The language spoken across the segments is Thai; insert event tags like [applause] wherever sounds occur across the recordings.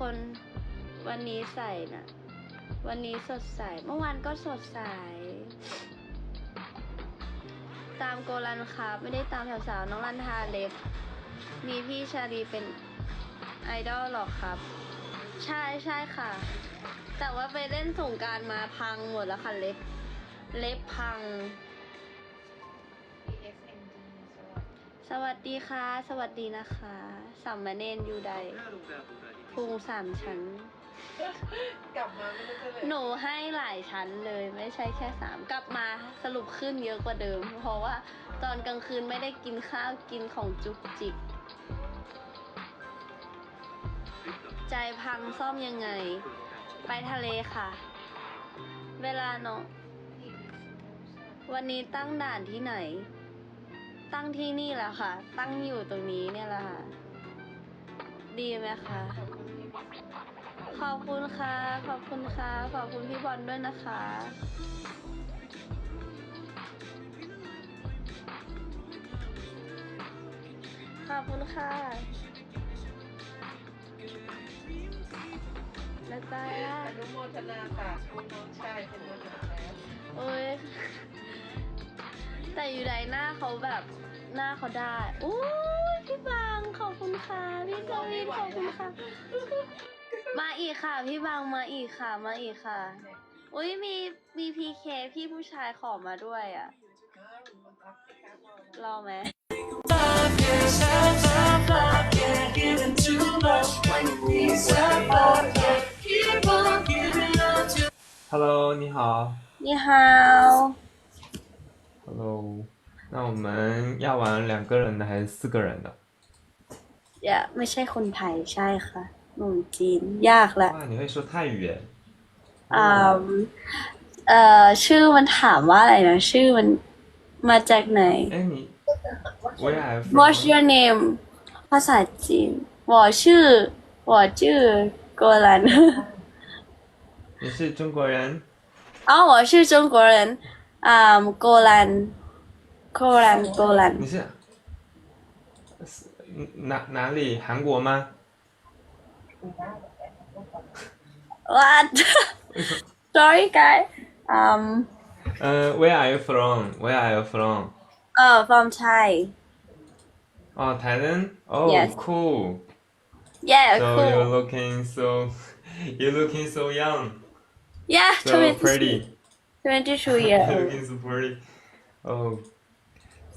ทุกคนวันนี้ใส่นะวันนี้สดใส เมื่อวานก็สดใส ตามโกลันครับไม่ได้ตามสาวๆน้องรันทาเล็บ มีพี่ชาลีเป็นไอดอลหรอครับ ใช่ใช่ค่ะ แต่ว่าไปเล่นสงกรารมาพังหมดแล้วค่ะเล็บ เล็บพัง สวัสดีค่ะ สวัสดีนะคะ สัมมาเนนยูได พุงสามชั้น กลับมาไม่รู้จะเลยหนูให้หลายชั้นเลยไม่ใช่แค่สามกลับมาสรุปขึ้นเยอะกว่าเดิม เพราะว่าตอนกลางคืนไม่ได้กินข้าวกินของจุกจิก ใจพังซ่อมยังไง ไปทะเลค่ะ เวลาเนาะวันนี้ตั้งด่านที่ไหน ตั้งที่นี่แหละค่ะ ตั้งอยู่ตรงนี้เนี่ยแหละค่ะ ดีไหมคะ ขอบคุณค่ะ ขอบคุณค่ะ ขอบคุณพี่บอลด้วยนะคะ ขอบคุณค่ะแล้วจ้าอนุโมทนาค่ะคุณน้องชายเป็นทหารแล้วโอ้ย แต่อยู่ใดหน้าเขาแบบหน้าเขาได้อู้พี่บางขอบคุณค่ะ พี่กวินขอบคุณค่ะ มาอีกค่ะ พี่บางมาอีกค่ะ มาอีกค่ะ อุ้ยมีมีพีเคพี่ผู้ชายขอมาด้วยอ่ะ รอไหม Hello，你好。你好， Hello，那我们要玩两个人的还是四个人的？ อย่าไม่ใช่คนไทยใช่ค่ะ หนุ่มจีน ยากแหละ 哇，你会说泰语耶？ อ่าเอ่อชื่อมันถามว่าอะไรนะ ชื่อมันมาจากไหน 哎，你，Where are you from？ What's your name ภาษาจีน我ชื่อ我ชื่อโกลัน 你是中国人？哦我是中国人啊โกลันโกลันโกลัน 你是是哪哪里？韩国吗？ What? [laughs] Sorry, guy. Um. Uh, where are you from? Where are you from? Oh, from Thai. Oh, Thailand. Oh, Yes. cool. Yeah, so you're looking so, [laughs] you're looking so young, Yeah, so pretty. 22 [laughs] year you're looking so pretty. Oh,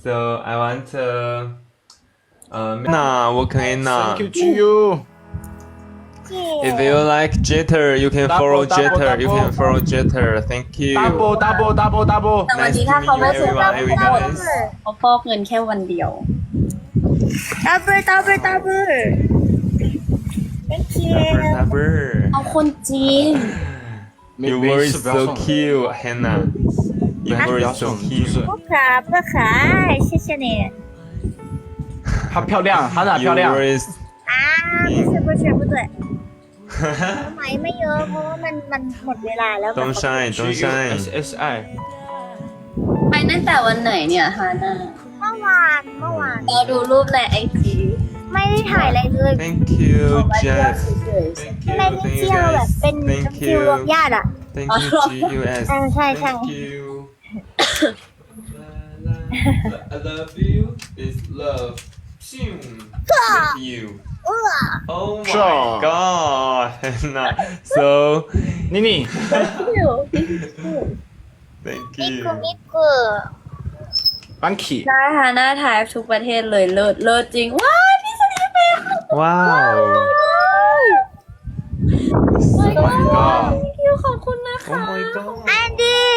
so I want to. Uh, Anna, working Anna. Thank you to you. If you like Jitter, you can Double, follow double, Jitter. You can double. follow Jitter. Thank you. Double, double, double, double. แต่วัน Nice นี้ to ถ้า meet เขา you, ไม่ซื้อ everyone. Every guys. เขาฟอกเงินแค่วันเดียว double double double thank you Double, double. เอาคนจีน Your 没 voice 事，不要 so 送了。 cute, Hannah. Your 不要 voice so 送了，就是 cute. 不可不可爱，谢谢你她漂亮，她哪 Your 漂亮？ voice. 啊！不是不是不对， ไหมไม่เยอะเพราะว่ามันมันหมดเวลาแล้ว Don't shine, don't G U shine. S S I。ไปตั้งแต่วันไหนเนี่ยฮาน่าเมื่อวานเมื่อวาน เราดูรูปในไอจีไม่ได้ถ่ายอะไรเลย Thank you, มาเที่ยว Jeff. เฉย Thank ไม่ you, ได้ thank you เที่ยวแบบ guys. เป็น Thank ฟิวรวม you. ญาติอะ Thank you, GUS. เออใช่ใช่ Thank you. I love you. Is love. Phew. With you. Oh my Sure. god. Hannah. So, 妮妮， thank มิ you. กุมิกุ Banky。 ๆได้ฮาน่าถ่ายทุกประเทศเลยเลิศเลิศจริง ว้ายพี่สลีปเป็น Wow. Oh my god. thank you ขอบคุณนะคะ Oh my god. แอนดี้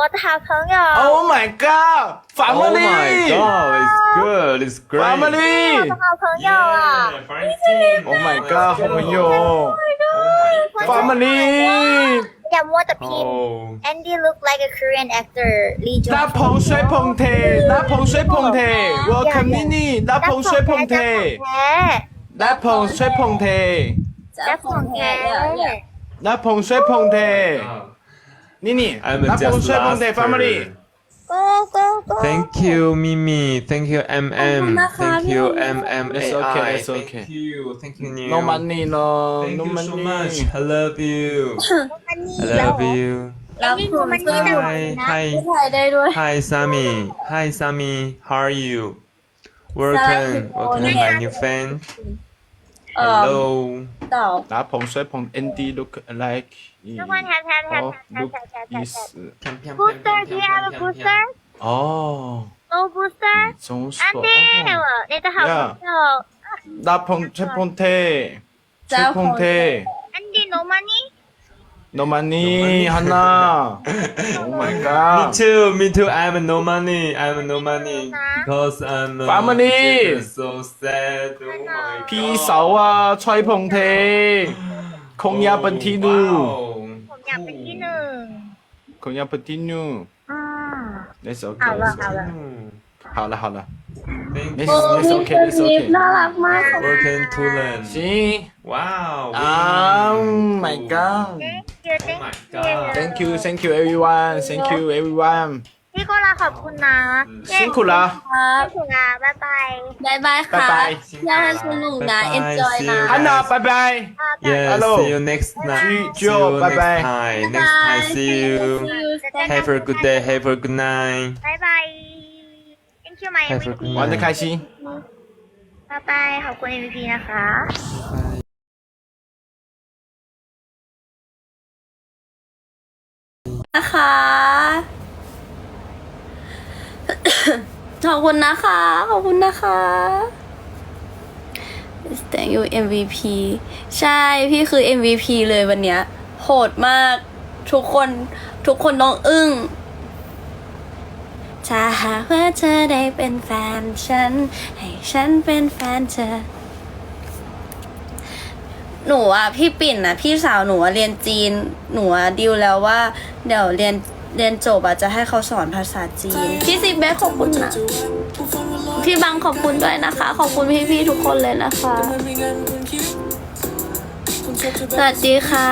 我的好朋友 Oh my god! Oh my Family! god. It's good. It's great. 我 Family! 的好朋友啊 Yeah, Francine. Oh my god！好朋友 Oh my god. Family！ อย่ามัวแต่พิมพ์ Oh. Andy look like a Korean actor Lee Jong 那捧水捧铁，那捧水捧铁，Welcome 妮妮，那捧水捧铁， แท้ 那捧水捧铁， และของแท้ 那捧水捧铁， Ah. 妮妮， I'm 那 just 捧水捧铁 last Family。 go go go Thank you Mimi Thank you MM ขอบคุณนะคะ Thank you, Mimi. Thank you, MM. Thank you, MMAI. It's okay, it's okay. Thank you, thank you, New. No money, no. Thank no you money. so much. I love you. [coughs] I love you. เราภูมิใจ Hi, นะ hi, hi, Sammy. Hi, Sammy. How are you? Welcome, welcome, my new friend. Hello. ต่อ Đã phóng xoay phóng ND look like. อีทุกคนแถบแถบแถบแถบแถบแถบแถบอีแถสบ booster do you have a booster อ๋อ no booster 정수가 안 돼요 내가 하고 있어 나폰 채폰테 자, 채폰테 안돼 너무 많이 너만이 하나 오 마이 갓 Me too, me too. I'm no money. I'm no money because I'm no Family. so sad. Oh my god. 비싸와 차이폰테 콩야 Oh, 번티누 wow. อยากเป็นที่หนึ่ง คงอยากเป็นที่หนึ่ง อ่า That's เอา okay ละเอาละ 好了好了 Thank 没 you. โอ้ It's พี่ okay, เป็น it's นิฟ okay. น่ารักมากค่ะ Welcome to learn. 行 Wow. Oh my god thank you Oh my thank god. you Thank you thank you everyone Thank you everyone พี่ โกลาขอบคุณนะซิงคุระครับขอบคุณนะบ๊ายบายบายบายค่ะบ๊ายบาย อย่าสนุกนะ enjoy นะ ฮันนาบายบาย Yes, Hello. see you next night. See you, see you next bye-bye. time. Next time, see you. Have a good day. Have a good night. บ๊ายบาย thank you my Have a MVP good วันจะใครชี้บ๊ายบายขอบคุณ MVP นะคะ นะคะ ขอบคุณนะคะ ขอบคุณนะคะ Thank you MVP ใช่พี่คือ MVP เลยวันเนี้ยโหดมากทุกคนทุกคนต้องอึ้งถ้าหากว่าเธอได้เป็นแฟนฉัน ให้ฉันเป็นแฟนเธอ หนูอะ พี่ปิ่นอะ พี่สาวหนูเรียนจีน หนูดิวแล้วว่า เดี๋ยวเรียน เรียนจบอะจะให้เขาสอนภาษาจีน พี่ซิเบสขอบคุณนะพี่บังขอบคุณด้วยนะคะ ขอบคุณพี่ๆทุกคนเลยนะคะ สวัสดีค่ะ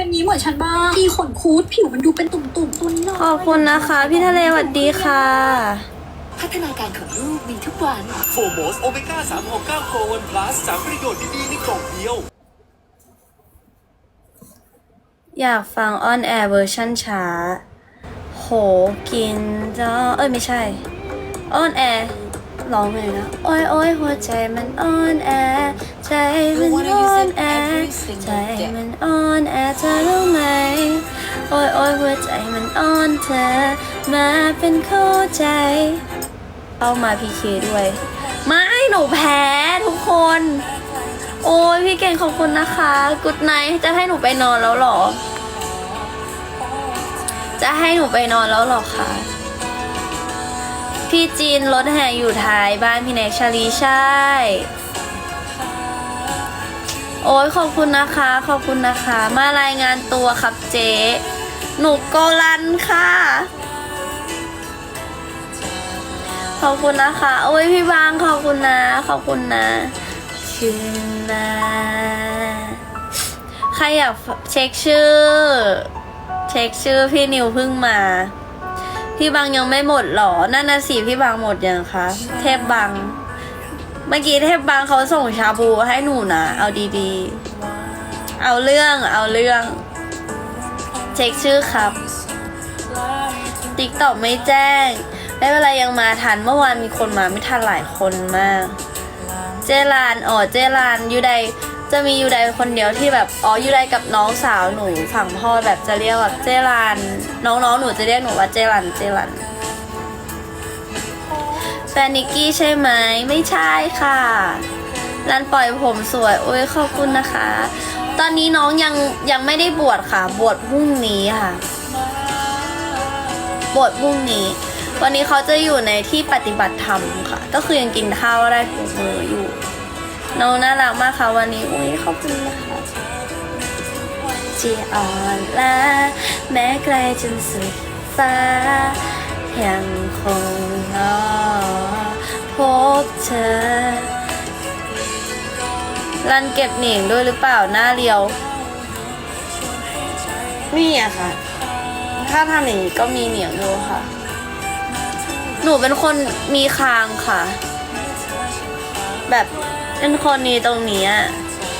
เป็นนี้เหมือนฉันบ้างมีขนคูดผิวมันดูเป็นตุ่มๆตัวนี้หน่อยขอบคุณนะคะ พี่ทะเลสวัสดีค่ะ พัฒนาการของลูกมีทุกวัน โฟโมสโอเมก้า369โกวันพลัสสามประโยชน์ดีๆในกล่องเดียว อยากฟังออนแอร์เวอร์ชันช้า โหกินจ้าเอ้ยไม่ใช่ออนแอร์ร้องไงนะ โอ้ยโอ้ยหัวใจมันออนแอร์ ใจมันออนแอร์ใจมันออนแอร์เธอรู้ไหม โอ้ยโอ้ยหัวใจมันออนเธอ มาเป็นเข้าใจ เอามาพีเคด้วย ไม่หนูแพ้ทุกคน โอ้ยพี่เก่งขอบคุณนะคะ กุดไนจะให้หนูไปนอนแล้วเหรอ จะให้หนูไปนอนแล้วเหรอคะพี่จีนรถแห่อยู่ท้ายบ้านพี่แน็กชาลีใช่ โอ้ยขอบคุณนะคะ ขอบคุณนะคะ มารายงานตัวครับเจ๊หนูโกลันค่ะ ขอบคุณนะคะ โอ้ยพี่บางขอบคุณนะ ขอบคุณนะชื่อนะใครอยากเช็คชื่อ เช็คชื่อพี่นิวเพิ่งมาพี่บางยังไม่หมดหรอ นั่นนะสิพี่บางหมดยังคะ เทพบาง เมื่อกี้เทพบางเขาส่งชาบูให้หนูนะ เอาดีๆ เอาเรื่องเอาเรื่อง เช็คชื่อครับติ๊กตอกไม่แจ้ง ไม่เป็นไรยังมาทันเมื่อวานมีคนมาไม่ทันหลายคนมาก เจรานอ๋อเจรานยูไดจะมียูไดคนเดียวที่แบบอ๋อยูไดกับน้องสาวหนูฝั่งพ่อแบบจะเรียกแบบเจรานน้องๆหนูจะเรียกหนูว่าเจรันเจรัน แฟนนิกกี้ใช่ไหมไม่ใช่ค่ะรันปล่อยผมสวย โอ้ยขอบคุณนะคะ ตอนนี้น้องยังยังไม่ได้บวชค่ะ บวชพรุ่งนี้ค่ะ บวชพรุ่งนี้ วันนี้เขาจะอยู่ในที่ปฏิบัติธรรมค่ะ ก็คือยังกินข้าวได้ทุกมืออยู่ น้องน่ารักมากค่ะ วันนี้โอ้ยขอบคุณนะคะจีอ่อนล้าแม้ไกลจนสุดฟ้า ยังคงรอพบเธอ รันเก็บเหนียงด้วยหรือเปล่าหน้าเรียวมีอะค่ะ ถ้าทำอย่างนี้ก็มีเหนียงอยู่ค่ะ หนูเป็นคนมีคางค่ะ แบบเป็นคนนี้ตรงเนี้ย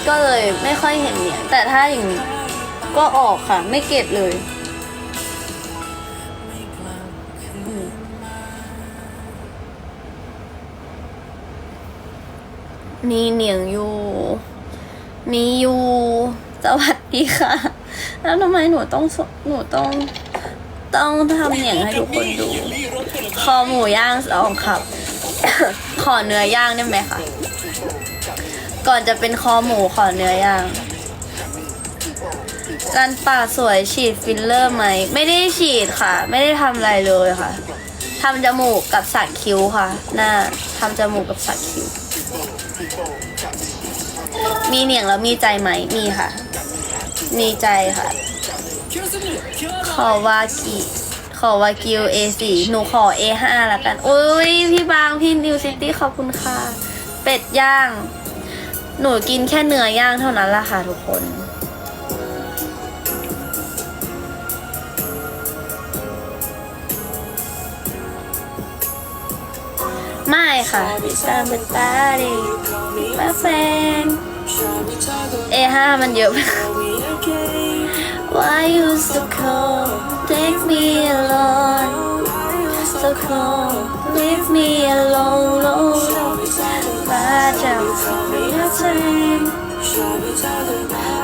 ก็เลยไม่ค่อยเห็นเหนียงแต่ถ้าอย่างนี้ก็ออกค่ะ ไม่เก็บเลย มีเหนียงอยู่มีอยู่สวัสดีค่ะ แล้วทำไมหนูต้องหนูต้อง ต้องทำเหนียงให้ทุกคนดู คอหมูย่างสองครับ ขอเนื้อย่างได้ไหมคะ ก่อนจะเป็นคอหมูขอเนื้อย่างรันปากสวยฉีดฟิลเลอร์ไหม ไม่ได้ฉีดค่ะ ไม่ได้ทำอะไรเลยค่ะทำจมูกกับสักคิ้วค่ะ หน้าทำจมูกกับสักคิ้ว มีเหนียงแล้วมีใจไหมมีค่ะ มีใจค่ะ ขอวากิ ขอวากิว A4 หนูขอ A5 ละกันอุ้ยพี่บางพี่นิวซิตี้ขอบคุณค่ะ เป็ดย่าง หนูกินแค่เนื้อย่างเท่านั้นละค่ะทุกคนไม่ค่ะตามเป็นตาดิมาแฟน A5 มันเยอะไป Why you so cold? Take me alone. So cold. Leave me alone, alone. Bad job for your time.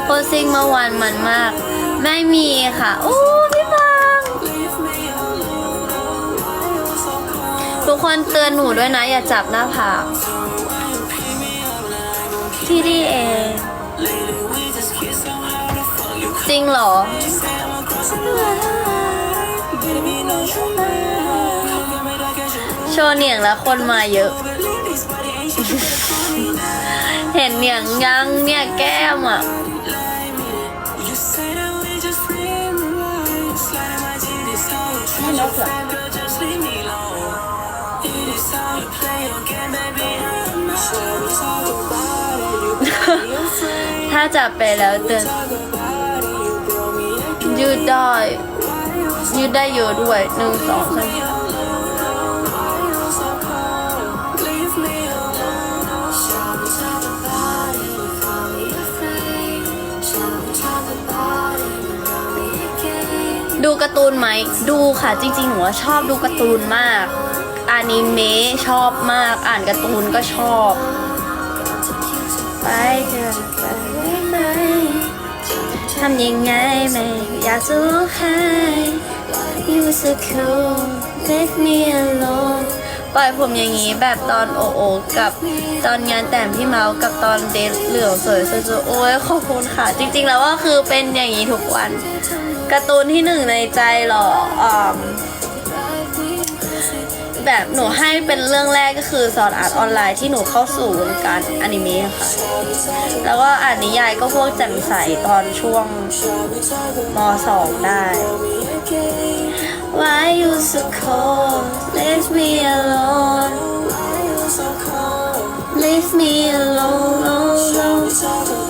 โพสซิงเมื่อวานมันมาก ไม่มีค่ะ โอ้พี่บางทุกคนเตือนหนูด้วยนะ อย่าจับหน้าผาก ที่ดีเอง จริงเหรอ โชว์เหนียงแล้วคนมาเยอะ เห็นเหนียงยังเนี่ยแก้มอะให้นกเหรอ ถ้าจับไปแล้วเตือนยืดได้ยืดได้เยอะด้วยหนึ่งสองสามดูการ์ตูนไหม ดูค่ะจริงๆหนูว่าชอบดูการ์ตูนมากอนิเมะชอบมาก อ่านการ์ตูนก็ชอบ ไปเถอะไปได้ไหมทำยังไงไม่อยากสู้ใคร You so cool Take me alone ปล่อยผมอย่างนี้แบบตอนโอโอกับตอนงานแต่งพี่เมาส์กับตอนเดทเหลืองสวยสุดๆโอ้ยขอบคุณค่ะ จริงๆแล้วก็คือเป็นอย่างนี้ทุกวันการ์ตูนที่หนึ่งในใจหรออ่า แบบหนูให้เป็นเรื่องแรกก็คือสอนอาร์ตออนไลน์ที่หนูเข้าสู่วงการอนิเมะค่ะ แล้วก็อ่านนิยายก็พวกแจ่มใสตอนช่วงมสองได้ Why you so cold? Leave me alone. Leave me alone, alone.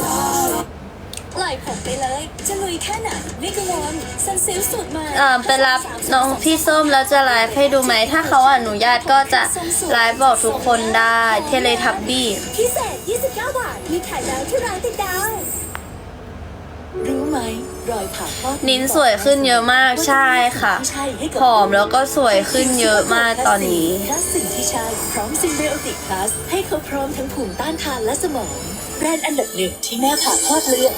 ล่อยผมไปเลย จะลุยแค่ไหนไม่กังวลซันซิลสูตรใหม่เอ่อไปรับน้องพี่ส้มแล้วจะไลฟ์ให้ดูไหม ถ้าเขาอนุญาตก็จะไลฟ์บอกทุกคนได้เทเลทับบี้พิเศษ 29 บาท มีขายแล้วที่ร้านติดดาวรู้ไหมรอยผ่าคลอดนิ้นสวยขึ้นเยอะมากใช่ค่ะที่ใช่ให้กับผอมแล้วก็สวยขึ้นเยอะมากตอนนี้พลัสสิ่งที่ใช่พร้อมซิมเบโอติกพลัสให้เขาพร้อมทั้งภูมิต้านทานและสมองแบรนด์อันดับหนึ่งที่แม่ผ่าคลอดเลือด